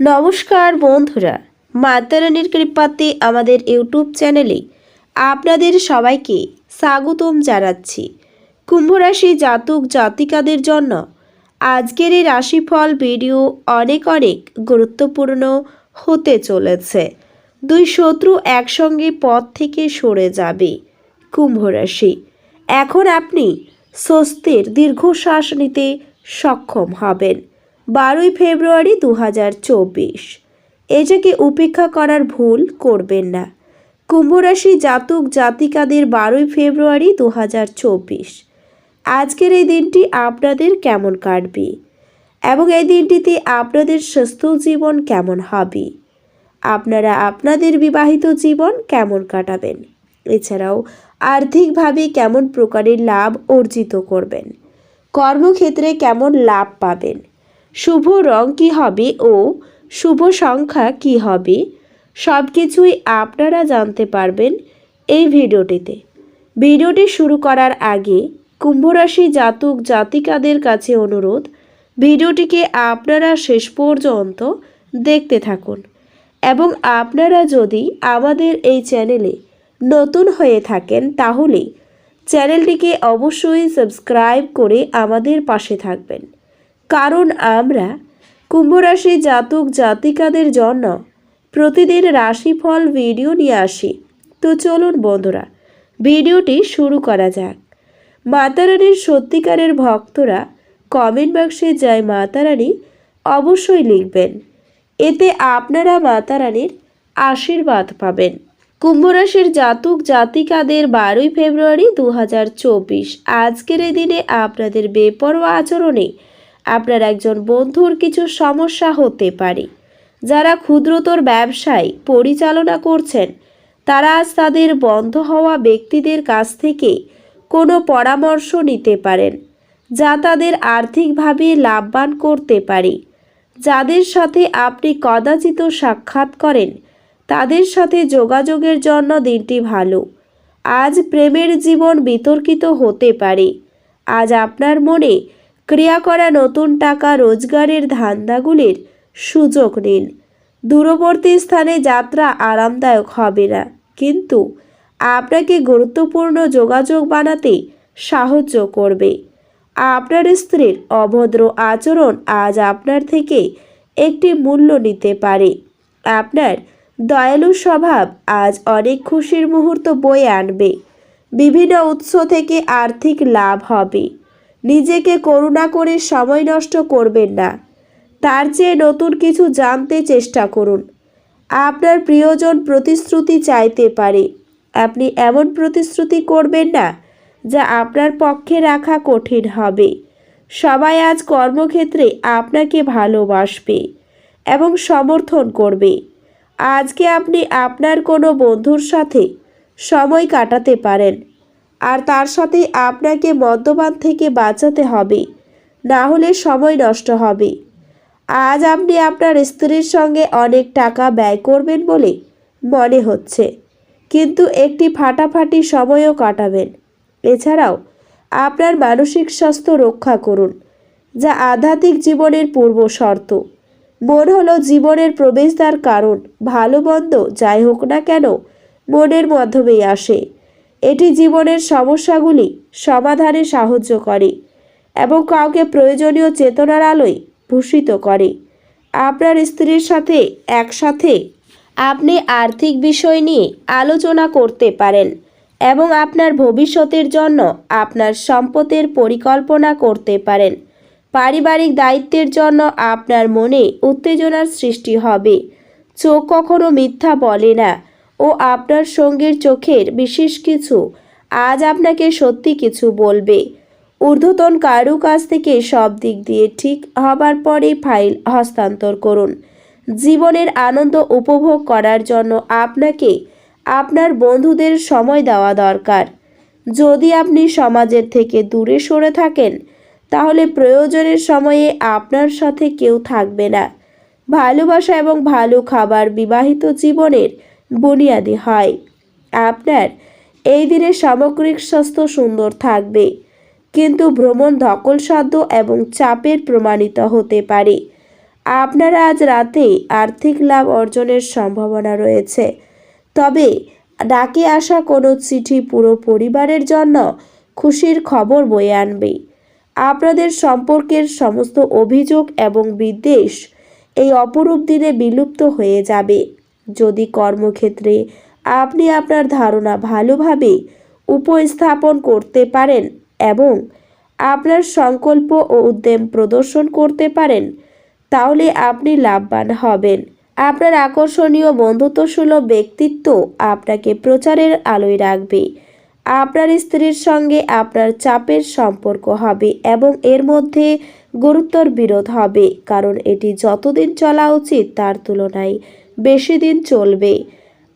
নমস্কার বন্ধুরা মাতারানির কৃপাতে আমাদের ইউটিউব চ্যানেলে আপনাদের সবাইকে স্বাগতম জানাচ্ছি। কুম্ভরাশি জাতক জাতিকাদের জন্য আজকের এই রাশিফল ভিডিও অনেক অনেক গুরুত্বপূর্ণ হতে চলেছে। দুই শত্রু একসঙ্গে পথ থেকে সরে যাবে কুম্ভরাশি এখন আপনি স্বস্তির দীর্ঘশ্বাস নিতে সক্ষম হবেন। বারোই ফেব্রুয়ারি দু হাজার চব্বিশ। এটাকে উপেক্ষা করার ভুল করবেন না। কুম্ভরাশি জাতক জাতিকাদের বারোই ফেব্রুয়ারি দু হাজার চব্বিশ। আজকের এই দিনটি আপনাদের কেমন কাটবে এবং এই দিনটিতে আপনাদের সুস্থ জীবন কেমন হবে? আপনারা আপনাদের বিবাহিত জীবন কেমন কাটাবেন? এছাড়াও আর্থিকভাবে কেমন প্রকারের লাভ অর্জিত করবেন? কর্মক্ষেত্রে কেমন লাভ পাবেন? শুভ রং কী হবে ও শুভ সংখ্যা কী হবে? সব কিছুই আপনারা জানতে পারবেন এই ভিডিওটিতে। ভিডিওটি শুরু করার আগে কুম্ভরাশি জাতক জাতিকাদের কাছে অনুরোধ, ভিডিওটিকে আপনারা শেষ পর্যন্ত দেখতে থাকুন এবং আপনারা যদি আমাদের এই চ্যানেলে নতুন হয়ে থাকেন তাহলে চ্যানেলটিকে অবশ্যই সাবস্ক্রাইব করে আমাদের পাশে থাকবেন। কারণ আমরা কুম্ভরাশি জাতক জাতিকাদের জন্য প্রতিদিন রাশিফল ভিডিও নিয়ে আসি। তো চলুন বন্ধুরা, ভিডিওটি শুরু করা যাক। মাতারানির সত্যিকারের ভক্তরা কমেন্ট বক্সে জয় মাতারানী অবশ্যই লিখবেন। এতে আপনারা মাতারানীর আশীর্বাদ পাবেন। কুম্ভরাশির জাতক জাতিকাদের বারোই ফেব্রুয়ারি দু হাজার চব্বিশ। আজকের এই দিনে আপনাদের বেপরোয়া আচরণে আপনার একজন বন্ধুর কিছু সমস্যা হতে পারে। যারা ক্ষুদ্রতর ব্যবসায় পরিচালনা করছেন, তারা আজ তাদের বন্ধ হওয়া ব্যক্তিদের কাছ থেকে কোনো পরামর্শ নিতে পারেন, যা তাদের আর্থিকভাবে লাভবান করতে পারে। যাদের সাথে আপনি কদাচিত সাক্ষাৎ করেন, তাদের সাথে যোগাযোগের জন্য দিনটি ভালো। আজ প্রেমের জীবন বিতর্কিত হতে পারে। আজ আপনার মনে ক্রিয়া করা নতুন টাকা রোজগারের ধান্দাগুলির সুযোগ নিন। দূরবর্তী স্থানে যাত্রা আরামদায়ক হবে না। কিন্তু আপনাকে গুরুত্বপূর্ণ যোগাযোগ বানাতে সাহায্য করবে। আপনার স্ত্রীর অভদ্র আচরণ আজ আপনার থেকে একটি মূল্য নিতে পারে। আপনার দয়ালু স্বভাব আজ অনেক খুশির মুহূর্ত বয়ে আনবে। বিভিন্ন উৎস থেকে আর্থিক লাভ হবে। নিজেকে করুণা করে সময় নষ্ট করবেন না। তার চেয়ে নতুন কিছু জানতে চেষ্টা করুন। আপনার প্রিয়জন প্রতিশ্রুতি চাইতে পারে। আপনি এমন প্রতিশ্রুতি করবেন না, যা আপনার পক্ষে রাখা কঠিন হবে। সবাই আজ কর্মক্ষেত্রে আপনাকে ভালোবাসবে এবং সমর্থন করবে। আজকে আপনি আপনার কোনো বন্ধুর সাথে সময় কাটাতে পারেন। আর তার সাথে আপনাকে মদ্যপান থেকে বাঁচাতে হবে। না হলে সময় নষ্ট হবে। আজ আপনি আপনার স্ত্রীর সঙ্গে অনেক টাকা ব্যয় করবেন বলে মনে হচ্ছে। কিন্তু একটি ফাটাফাটি সময়ও কাটাবেন। এছাড়াও আপনার মানসিক স্বাস্থ্য রক্ষা করুন, যা আধ্যাত্মিক জীবনের পূর্ব শর্ত। মন হলো জীবনের প্রবেশদ্বার কারণ, ভালো মন্দ যাই হোক না কেন মনের মাধ্যমেই আসে। এটি জীবনের সমস্যাগুলি সমাধানে সাহায্য করে এবং কাউকে প্রয়োজনীয় চেতনার আলোয় ভূষিত করে। আপনার স্ত্রীর সাথে একসাথে আপনি আর্থিক বিষয় নিয়ে আলোচনা করতে পারেন এবং আপনার ভবিষ্যতের জন্য আপনার সম্পদের পরিকল্পনা করতে পারেন। পারিবারিক দায়িত্বের জন্য আপনার মনে উত্তেজনার সৃষ্টি হবে। চোখ কখনো মিথ্যা বলে না। ও আপনার সঙ্গীর চোখের বিশেষ কিছু, আজ আপনাকে সত্যি কিছু বলবে। ঊর্ধ্বতন কারু কাছ থেকে সব দিক দিয়ে ঠিক হবার পরে ফাইল হস্তান্তর করুন। জীবনের আনন্দ উপভোগ করার জন্য আপনাকে আপনার বন্ধুদের সময় দেওয়া দরকার। যদি আপনি সমাজের থেকে দূরে সরে থাকেন, তাহলে প্রয়োজনের সময়ে আপনার সাথে কেউ থাকবে না। ভালোবাসা এবং ভালো খাবার বিবাহিত জীবনের বুনিয়াদি হয়। আপনার এই দিনে সামগ্রিক স্বাস্থ্য সুন্দর থাকবে, কিন্তু ভ্রমণ ধকলসাধ্য এবং চাপের প্রমাণিত হতে পারে। আপনার আজ রাতে আর্থিক লাভ অর্জনের সম্ভাবনা রয়েছে। তবে ডাকে আসা কোনো চিঠি পুরো পরিবারের জন্য খুশির খবর বয়ে আনবে। আপনাদের সম্পর্কের সমস্ত অভিযোগ এবং বিদ্বেষ এই অপরূপ দিনে বিলুপ্ত হয়ে যাবে। যদি কর্মক্ষেত্রে আপনি আপনার ধারণা ভালোভাবে উপস্থাপন করতে পারেন এবং আপনার সংকল্প ও উদ্যম প্রদর্শন করতে পারেন, তাহলে আপনি লাভবান হবেন। আপনার আকর্ষণীয় বন্ধুত্বসুলভ ব্যক্তিত্ব আপনাকে প্রচারের আলোয় রাখবে। আপনার স্ত্রীর সঙ্গে আপনার চাপের সম্পর্ক হবে এবং এর মধ্যে গুরুতর বিরোধ হবে, কারণ এটি যতদিন চলা উচিত তার তুলনায় বেশি দিন চলবে।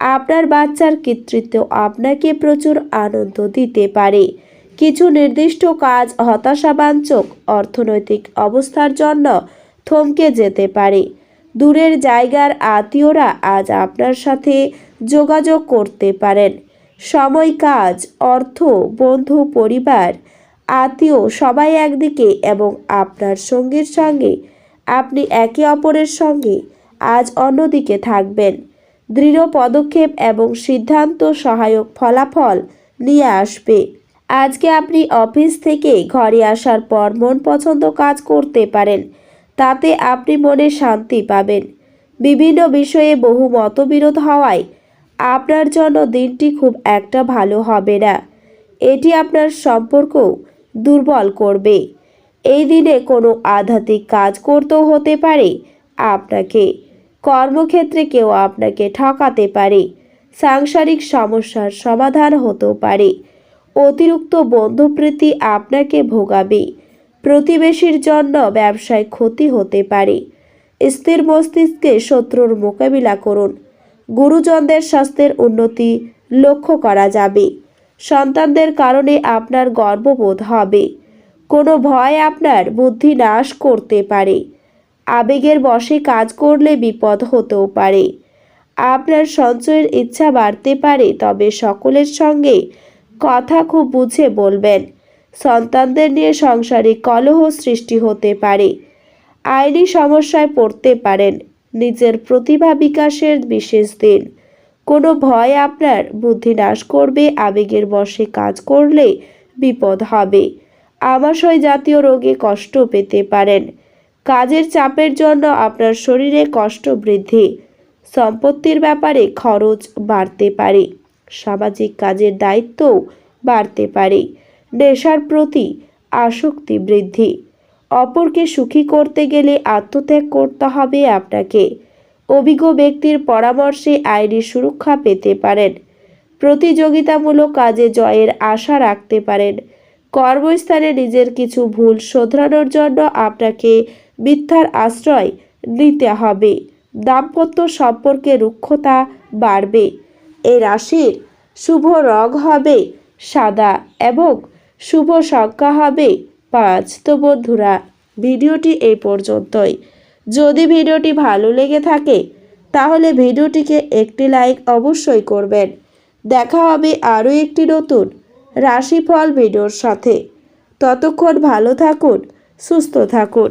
আপনার বাচ্চার কর্তৃত্ব আপনাকে প্রচুর আনন্দ দিতে পারে। কিছু নির্দিষ্ট কাজ হতাশাবাঞ্চক অর্থনৈতিক অবস্থার জন্য থমকে যেতে পারে। দূরের জায়গার আত্মীয়রা আজ আপনার সাথে যোগাযোগ করতে পারেন। সময়, কাজ, অর্থ, বন্ধু, পরিবার, আত্মীয় সবাই একদিকে এবং আপনার সঙ্গীর সঙ্গে আপনি একে অপরের সঙ্গে আজ অন্যদিকে থাকবেন। দৃঢ় পদক্ষেপ এবং সিদ্ধান্ত সহায়ক ফলাফল নিয়ে আসবে। আজকে আপনি অফিস থেকে ঘরে আসার পর মন পছন্দ কাজ করতে পারেন, তাতে আপনি মনে শান্তি পাবেন। বিভিন্ন বিষয়ে বহু মতবিরোধ হওয়ায় আপনার জন্য দিনটি খুব একটা ভালো হবে না। এটি আপনার সম্পর্ক দুর্বল করবে। এই দিনে কোনো আধ্যাত্মিক কাজ করতেও হতে পারে আপনাকে। কর্মক্ষেত্রে কেউ আপনাকে ঠকাতে পারে। সাংসারিক সমস্যার সমাধান হতেও পারে। অতিরিক্ত বন্ধুপ্রীতি আপনাকে ভোগাবে। প্রতিবেশীর জন্য ব্যবসায় ক্ষতি হতে পারে। স্থির মস্তিষ্কে শত্রুর মোকাবিলা করুন। গুরুজনদের স্বাস্থ্যের উন্নতি লক্ষ্য করা যাবে। সন্তানদের কারণে আপনার গর্ববোধ হবে। কোনো ভয় আপনার বুদ্ধি নাশ করতে পারে। আবেগের বশে কাজ করলে বিপদ হতেও পারে। আপনার সঞ্চয়ের ইচ্ছা বাড়তে পারে, তবে সকলের সঙ্গে কথা খুব বুঝে বলবেন। সন্তানদের নিয়ে সংসারে কলহ সৃষ্টি হতে পারে। আইনি সমস্যায় পড়তে পারেন। নিজের প্রতিভা বিকাশের বিশেষ দিন। কোনো ভয় আপনার বুদ্ধি নাশ করবে, আবেগের বশে কাজ করলে বিপদ হবে। আমাশয় জাতীয় রোগে কষ্ট পেতে পারেন। কাজের চাপের জন্য আপনার শরীরে কষ্ট বৃদ্ধি, সম্পত্তির ব্যাপারে খরচ বাড়তে পারে, সামাজিক কাজের দায়িত্বও বাড়তে পারে, নেশার প্রতি আসক্তি বৃদ্ধি, অপরকে সুখী করতে গেলে আত্মত্যাগ করতে হবে আপনাকে, অভিজ্ঞ ব্যক্তির পরামর্শে আইনি সুরক্ষা পেতে পারেন, প্রতিযোগিতামূলক কাজে জয়ের আশা রাখতে পারেন, কর্মস্থানে নিজের কিছু ভুল শোধরানোর জন্য আপনাকে মিথ্যার আশ্রয় নিতে হবে। দাম্পত্য সম্পর্কে রুক্ষতা বাড়বে। এই রাশির শুভ রং হবে সাদা এবং শুভ সংখ্যা হবে পাঁচ। তো বন্ধুরা, ভিডিওটি এই পর্যন্তই। যদি ভিডিওটি ভালো লেগে থাকে, তাহলে ভিডিওটিকে একটি লাইক অবশ্যই করবেন। দেখা হবে আরও একটি নতুন রাশিফল ভিডিওর সাথে। ততক্ষণ ভালো থাকুন, সুস্থ থাকুন।